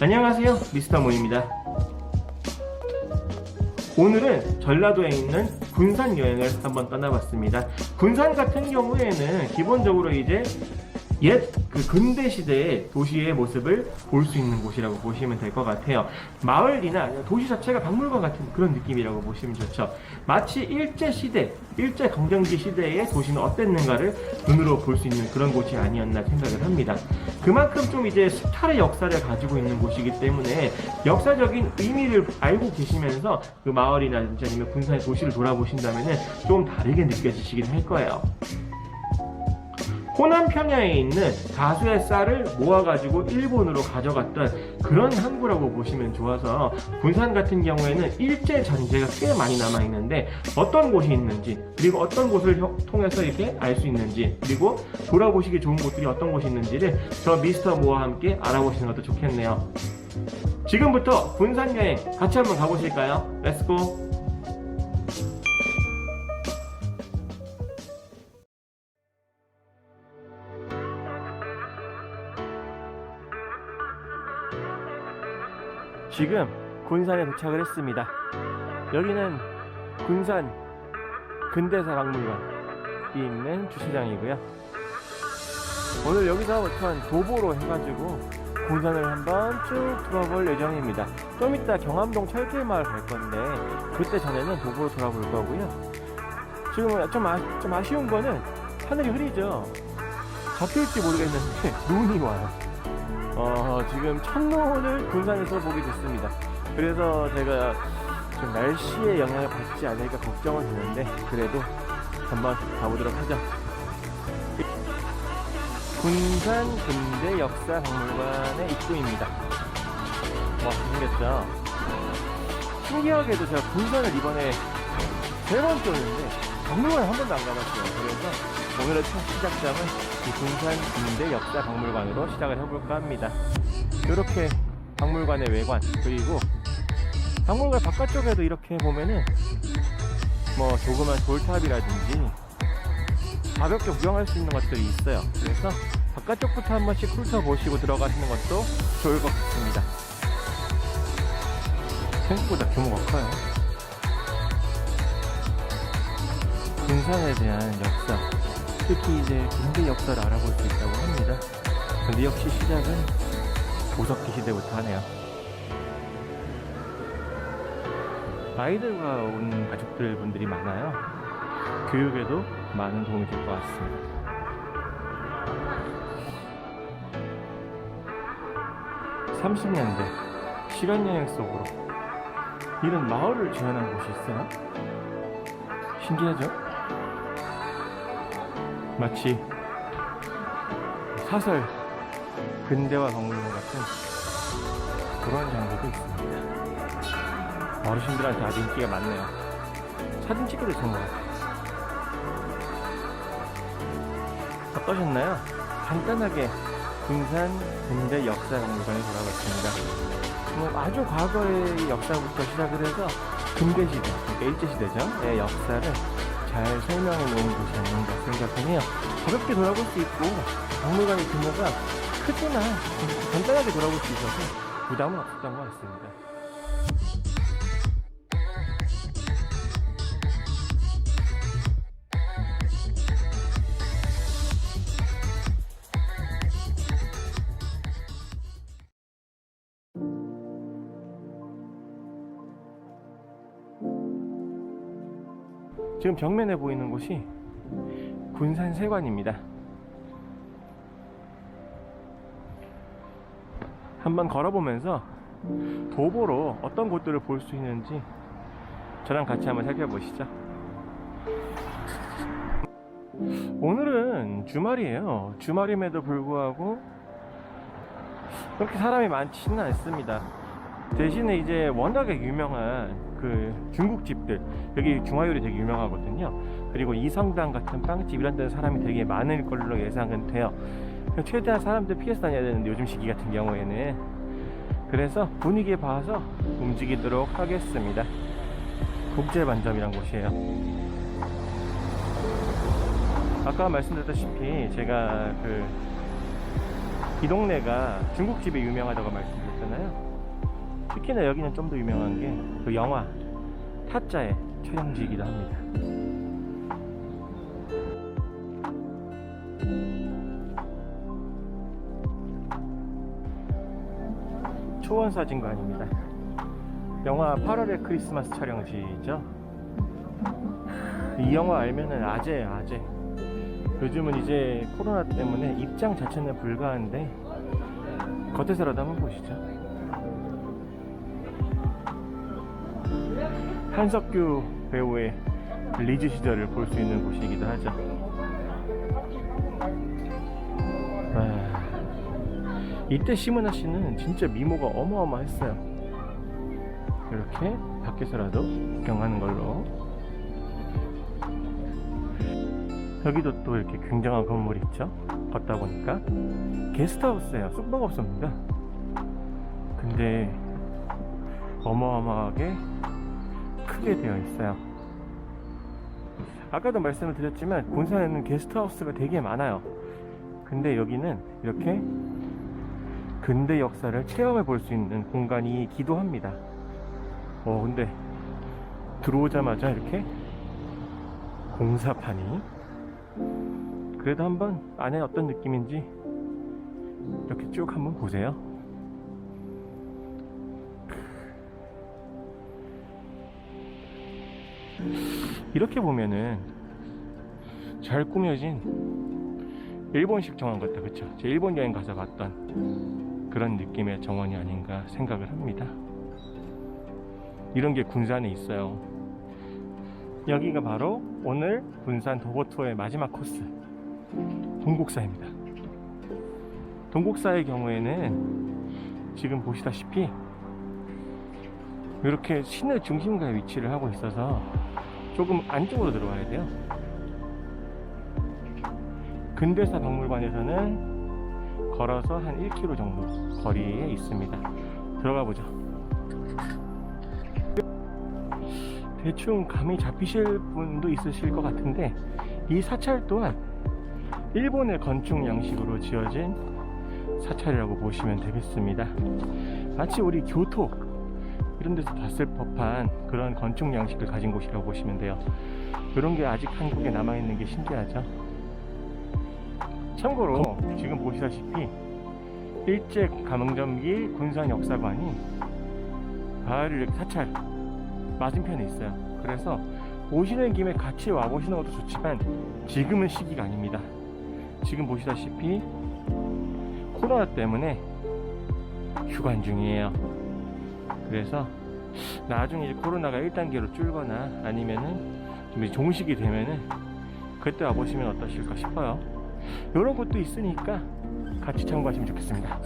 안녕하세요 미스터 모입니다. 오늘은 전라도에 있는 군산 여행을 한번 떠나봤습니다. 군산 같은 경우에는 기본적으로 이제 옛 그 근대 시대의 도시의 모습을 볼 수 있는 곳이라고 보시면 될 것 같아요. 마을이나 도시 자체가 박물관 같은 그런 느낌이라고 보시면 좋죠. 마치 일제 시대, 일제 강점기 시대의 도시는 어땠는가를 눈으로 볼 수 있는 그런 곳이 아니었나 생각을 합니다. 그만큼 좀 이제 수탈의 역사를 가지고 있는 곳이기 때문에 역사적인 의미를 알고 계시면서 그 마을이나 아니면 군산의 도시를 돌아보신다면 좀 다르게 느껴지시긴 할 거예요. 호남 평야에 있는 다수의 쌀을 모아가지고 일본으로 가져갔던 그런 항구라고 보시면 좋아서 군산 같은 경우에는 일제 잔재가 꽤 많이 남아 있는데 어떤 곳이 있는지 그리고 어떤 곳을 혀- 통해서 이렇게 알 수 있는지 그리고 돌아보시기 좋은 곳들이 어떤 곳이 있는지를 저 미스터 모와 함께 알아보시는 것도 좋겠네요. 지금부터 군산 여행 같이 한번 가보실까요? 렛츠고! 지금 군산에 도착을 했습니다. 여기는 군산 근대사 박물관이 있는 주차장이고요. 오늘 여기서부터 도보로 해가지고 군산을 한번 쭉 돌아볼 예정입니다. 좀 이따 경암동 철길마을 갈 건데 그때 전에는 도보로 돌아볼 거고요. 지금 좀, 아, 좀 아쉬운 거는 하늘이 흐리죠. 잡힐지 모르겠는데 눈이 와요. 어, 지금 첫눈을 군산에서 보게 됐습니다. 그래서 제가 좀 날씨에 영향을 받지 않을까 걱정은 되는데 그래도 한번 가보도록 하죠. 군산 근대 역사 박물관의 입구입니다. 와, 생겼죠? 신기하게도 제가 군산을 이번에 세 번째 오는데 박물관에 한 번도 안 가봤어요. 그래서 오늘의 첫 시작점은 이 군산 근대 역사 박물관으로 시작을 해볼까 합니다. 이렇게 박물관의 외관 그리고 박물관 바깥쪽에도 이렇게 보면은 뭐 조그만 돌탑이라든지 가볍게 구경할 수 있는 것들이 있어요. 그래서 바깥쪽부터 한 번씩 훑어보시고 들어가시는 것도 좋을 것 같습니다. 생각보다 규모가 커요. 군산에 대한 역사, 특히 이제 근대 역사를 알아볼 수 있다고 합니다. 근데 역시 시작은 보석기 시대부터 하네요. 아이들과 온 가족들 분들이 많아요. 교육에도 많은 도움이 될 것 같습니다. (30년대) 시간여행 속으로 이런 마을을 재현한 곳이 있어요 신기하죠? 마치 사설 근대화 박물관 같은 그런 장소도 있습니다 어르신들한테 아주 인기가 많네요 사진 찍기도 좋은 것 같아요 어떠셨나요? 간단하게 군산 근대 역사 박물관에 돌아갔습니다. 뭐 아주 과거의 역사부터 시작을 해서 근대 시대, 그러니까 일제 시대죠. 의 역사를 잘 설명해 놓은 곳이 아닌가 생각하네요. 가볍게 돌아볼 수 있고 박물관의 규모가 크지만 간단하게 돌아볼 수 있어서 부담은 없었던 것 같습니다. 지금 정면에 보이는 곳이 군산 세관입니다. 한번 걸어보면서 도보로 어떤 곳들을 볼 수 있는지 저랑 같이 한번 살펴보시죠. 오늘은 주말이에요. 주말임에도 불구하고 그렇게 사람이 많지는 않습니다. 대신에 이제 워낙에 유명한 그 중국집들 여기 중화요리 되게 유명하거든요. 그리고 이성당 같은 빵집 이런 데는 사람이 되게 많을 걸로 예상은 돼요. 최대한 사람들 피해서 다녀야 되는데 요즘 시기 같은 경우에는 그래서 분위기 봐서 움직이도록 하겠습니다. 국제반점이란 곳이에요. 아까 말씀드렸다시피 제가 그 이 동네가 중국집이 유명하다고 말씀드렸잖아요. 특히나 여기는 좀 더 유명한 게 그 영화 타짜의 촬영지이기도 합니다. 초원 사진관입니다. 영화 8월의 크리스마스 촬영지죠. 이 영화 알면은 아재예요, 아재. 요즘은 이제 코로나 때문에 입장 자체는 불가한데 겉에서라도 한번 보시죠. 한석규 배우의 리즈 시절을 볼 수 있는 곳이기도 하죠. 아, 이때 시문아 씨는 진짜 미모가 어마어마했어요. 이렇게 밖에서라도 구경하는 걸로. 여기도 또 이렇게 굉장한 건물이 있죠. 걷다 보니까 게스트하우스예요. 숙박업소입니다. 근데 어마어마하게 크게 되어 있어요. 아까도 말씀을 드렸지만 군산에는 게스트하우스가 되게 많아요. 근데 여기는 이렇게 근대 역사를 체험해 볼 수 있는 공간이기도 합니다. 어, 근데 들어오자마자 이렇게 공사판이 그래도 한번 안에 어떤 느낌인지 이렇게 쭉 한번 보세요. 이렇게 보면은 잘 꾸며진 일본식 정원 같다, 그쵸? 제 일본 여행 가서 봤던 그런 느낌의 정원이 아닌가 생각을 합니다. 이런 게 군산에 있어요. 여기가 바로 오늘 군산 도보 투어의 마지막 코스 동국사입니다. 동국사의 경우에는 지금 보시다시피 이렇게 시내 중심가에 위치를 하고 있어서 조금 안쪽으로 들어와야 돼요. 근대사 박물관에서는 걸어서 한 1km 정도 거리에 있습니다. 들어가 보죠. 대충 감이 잡히실 분도 있으실 것 같은데 이 사찰 또한 일본의 건축 양식으로 지어진 사찰이라고 보시면 되겠습니다. 마치 우리 교토 이런 데서 봤을 법한 그런 건축 양식을 가진 곳이라고 보시면 돼요. 이런 게 아직 한국에 남아있는 게 신기하죠. 참고로 지금 보시다시피 일제 감정기 군산 역사관이 이렇게 사찰 맞은편에 있어요. 그래서 오시는 김에 같이 와보시는 것도 좋지만 지금은 시기가 아닙니다. 지금 보시다시피 코로나 때문에 휴관 중이에요. 그래서 나중에 이제 코로나가 1단계로 줄거나 아니면은 좀 종식이 되면은 그때 와보시면 어떠실까 싶어요. 이런 것도 있으니까 같이 참고하시면 좋겠습니다.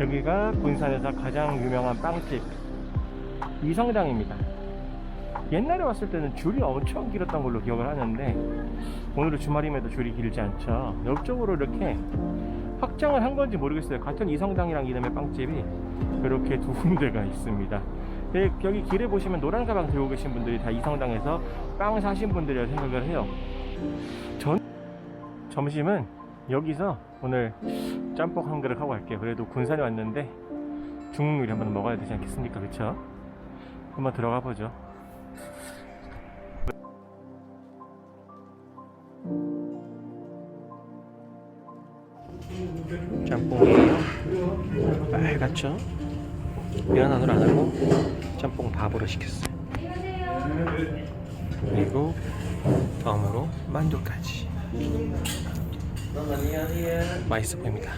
여기가 군산에서 가장 유명한 빵집 이성당입니다. 옛날에 왔을 때는 줄이 엄청 길었던 걸로 기억을 하는데 오늘은 주말임에도 줄이 길지 않죠. 옆쪽으로 이렇게 확장을 한 건지 모르겠어요. 같은 이성당이랑 이름의 빵집이 이렇게 두 군데가 있습니다. 네, 여기 길에 보시면 노란 가방 들고 계신 분들이 다 이성당에서 빵 사신 분들이라 생각을 해요. 전 점심은 여기서 오늘 짬뽕 한 그릇 하고 갈게요. 그래도 군산에 왔는데 중국 요리 한번 먹어야 되지 않겠습니까? 그쵸? 한번 들어가 보죠. 짬뽕이에요. 빨갛죠? 면 안으로 안 하고 짬뽕 밥으로 시켰어요. 그리고 다음으로 만두까지. 맛있어 보입니다.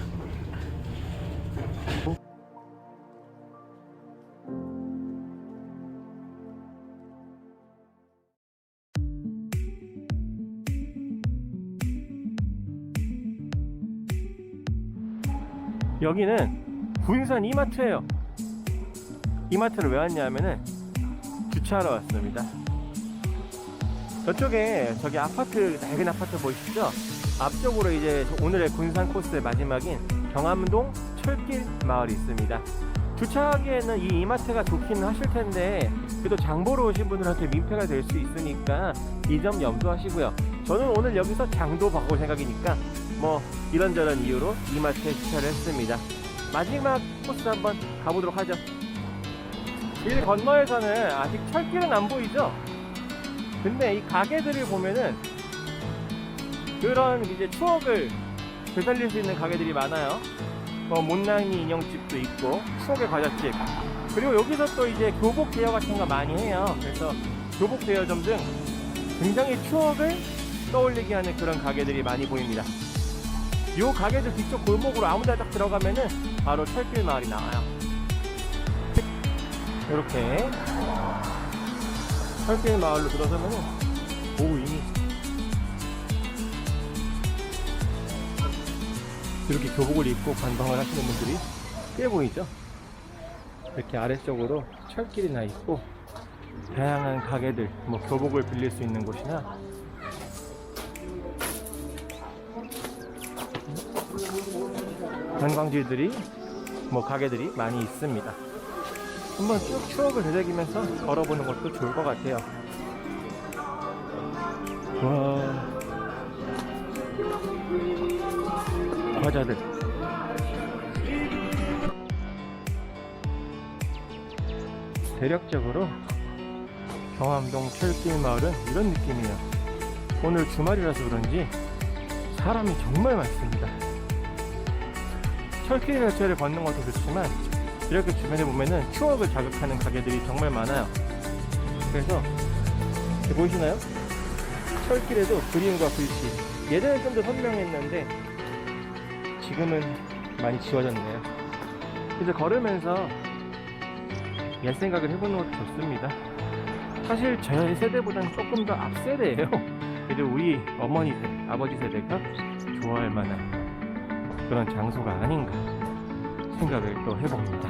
여기는 군산 이마트예요. 이마트를 왜 왔냐면은 주차하러 왔습니다. 저쪽에 저기 아파트 낡은 아파트 보이시죠? 앞쪽으로 이제 오늘의 군산 코스의 마지막인 경암동 철길 마을이 있습니다. 주차하기에는 이 이마트가 좋기는 하실 텐데 그래도 장 보러 오신 분들한테 민폐가 될 수 있으니까 이 점 염두하시고요. 저는 오늘 여기서 장도 바꿀 생각이니까 뭐 이런저런 이유로 이마트에 주차를 했습니다. 마지막 코스 한번 가보도록 하죠. 길 건너에서는 아직 철길은 안 보이죠? 근데 이 가게들을 보면은 그런 이제 추억을 되살릴 수 있는 가게들이 많아요. 뭐 못난이 인형집도 있고 추억의 과자집 그리고 여기서 또 이제 교복 대여 같은 거 많이 해요. 그래서 교복 대여점 등 굉장히 추억을 떠올리게 하는 그런 가게들이 많이 보입니다. 이 가게들 뒤쪽 골목으로 아무 데나 딱 들어가면은 바로 철길 마을이 나와요. 이렇게 철길 마을로 들어서면은 오 이미 이렇게 교복을 입고 관광을 하시는 분들이 꽤 보이죠? 이렇게 아래쪽으로 철길이 나 있고 다양한 가게들, 뭐 교복을 빌릴 수 있는 곳이나 관광지들이 뭐 가게들이 많이 있습니다. 한번 쭉 추억을 되새기면서 걸어보는 것도 좋을 것 같아요. 와 과자들 대략적으로 경암동 철길 마을은 이런 느낌이에요. 오늘 주말이라서 그런지 사람이 정말 많습니다. 철길 자체를 걷는 것도 좋지만 이렇게 주변에 보면은 추억을 자극하는 가게들이 정말 많아요. 그래서 보이시나요? 철길에도 그림과 글씨 예전에 좀 더 선명했는데 지금은 많이 지워졌네요. 그래서 걸으면서 옛 생각을 해보는 것도 좋습니다. 사실 저희 세대보다는 조금 더 앞세대예요. 그래도 우리 어머니 세대, 아버지 세대가 좋아할 만한 그런 장소가 아닌가 생각을 또 해봅니다.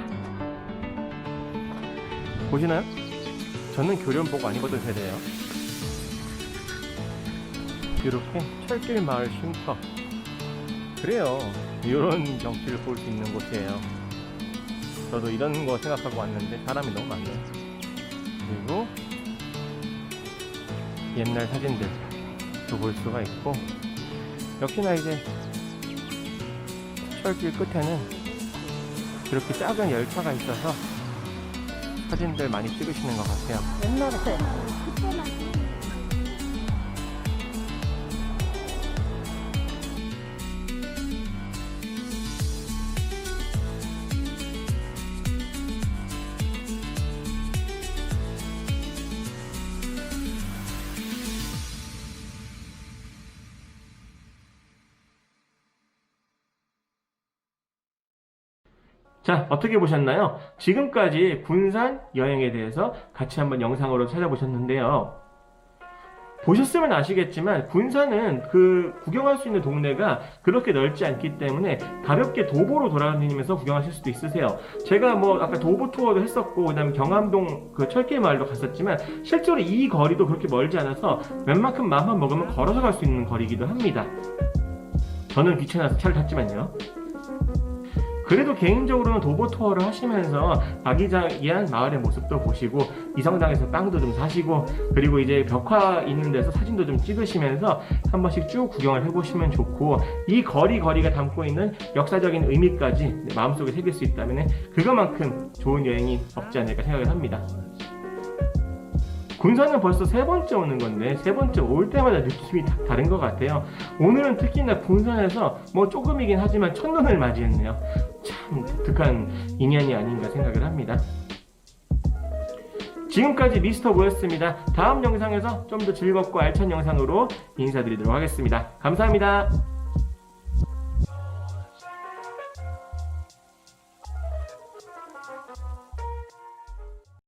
보시나요? 저는 안 입었던 세대예요. 이렇게 철길 마을 쉼터. 그래요. 이런 경치를 볼 수 있는 곳이에요. 저도 이런 거 생각하고 왔는데 사람이 너무 많네요. 그리고 옛날 사진들도 볼 수가 있고 역시나 이제 철길 끝에는 이렇게 작은 열차가 있어서 사진들 많이 찍으시는 것 같아요. 옛날에 자, 어떻게 보셨나요? 지금까지 군산 여행에 대해서 같이 한번 영상으로 찾아보셨는데요. 보셨으면 아시겠지만 군산은 그 구경할 수 있는 동네가 그렇게 넓지 않기 때문에 가볍게 도보로 돌아다니면서 구경하실 수도 있으세요. 제가 뭐 아까 도보 투어도 했었고 그다음에 경암동 그 철길 마을도 갔었지만 실제로 이 거리도 그렇게 멀지 않아서 웬만큼 마음만 먹으면 걸어서 갈 수 있는 거리이기도 합니다. 저는 귀찮아서 차를 탔지만요. 그래도 개인적으로는 도보 투어를 하시면서 아기자기한 마을의 모습도 보시고 이성당에서 빵도 좀 사시고 그리고 이제 벽화 있는 데서 사진도 좀 찍으시면서 한 번씩 쭉 구경을 해보시면 좋고 이 거리 거리가 담고 있는 역사적인 의미까지 마음속에 새길 수 있다면 그거만큼 좋은 여행이 없지 않을까 생각을 합니다. 군산은 벌써 세 번째 오는 건데 세 번째 올 때마다 느낌이 다 다른 것 같아요. 오늘은 특히나 군산에서 뭐 조금이긴 하지만 첫눈을 맞이했네요. 참 독특한 인연이 아닌가 생각을 합니다. 지금까지 미스터 보였습니다. 다음 영상에서 좀 더 즐겁고 알찬 영상으로 인사드리도록 하겠습니다. 감사합니다.